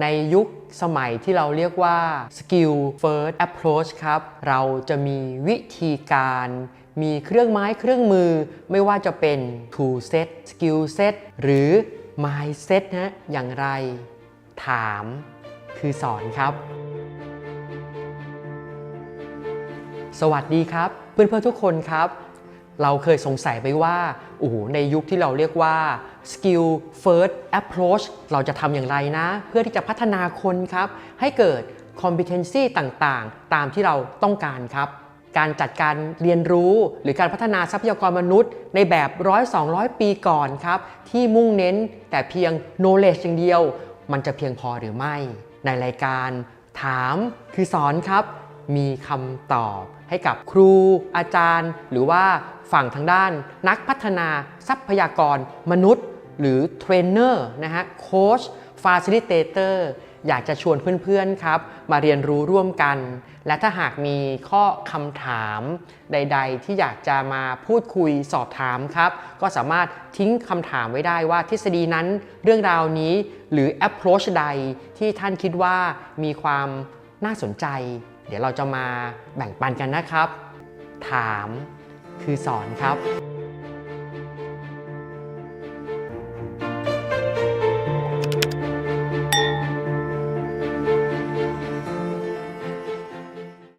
ในยุคสมัยที่เราเรียกว่า skill first approach ครับ เราจะมีวิธีการ มีเครื่องไม้เครื่องมือ ไม่ว่าจะเป็น tool set skill set หรือ mindset นะอย่างไร ถามคือสอนครับ สวัสดีครับ เพื่อนๆทุกคนครับ เราเคยสงสัยไปว่าโอ้โหในยุคที่เราเรียกว่า skill first approach เราจะทำอย่างไรนะ เพื่อที่จะพัฒนาคนครับ ให้เกิด competency ต่างๆ ตามที่เราต้องการครับ การจัดการเรียนรู้หรือการพัฒนาทรัพยากรมนุษย์ ในแบบร้อย200ปีก่อนครับ ที่มุ่งเน้นแต่เพียง knowledge อย่างเดียว มันจะเพียงพอหรือไม่ ในรายการ ถามคือสอนครับ มีคำตอบให้กับครูอาจารย์ หรือว่าฝั่งทางด้านนักพัฒนาทรัพยากรมนุษย์ หรือเทรนเนอร์นะฮะโค้ชฟาซิลิเตเตอร์อยากจะชวนเพื่อนๆครับ มาเรียนรู้ร่วมกัน และถ้าหากมีข้อคำถามใด ๆ ที่อยากจะมาพูดคุยสอบถามครับ ก็สามารถทิ้งคำถามไว้ได้ว่าทฤษฎีนั้นเรื่องราวนี้หรือ approach ใดที่ท่านคิดว่ามีความน่าสนใจ เดี๋ยวเราจะมาแบ่งปันกันนะครับ ถามคือสอนครับ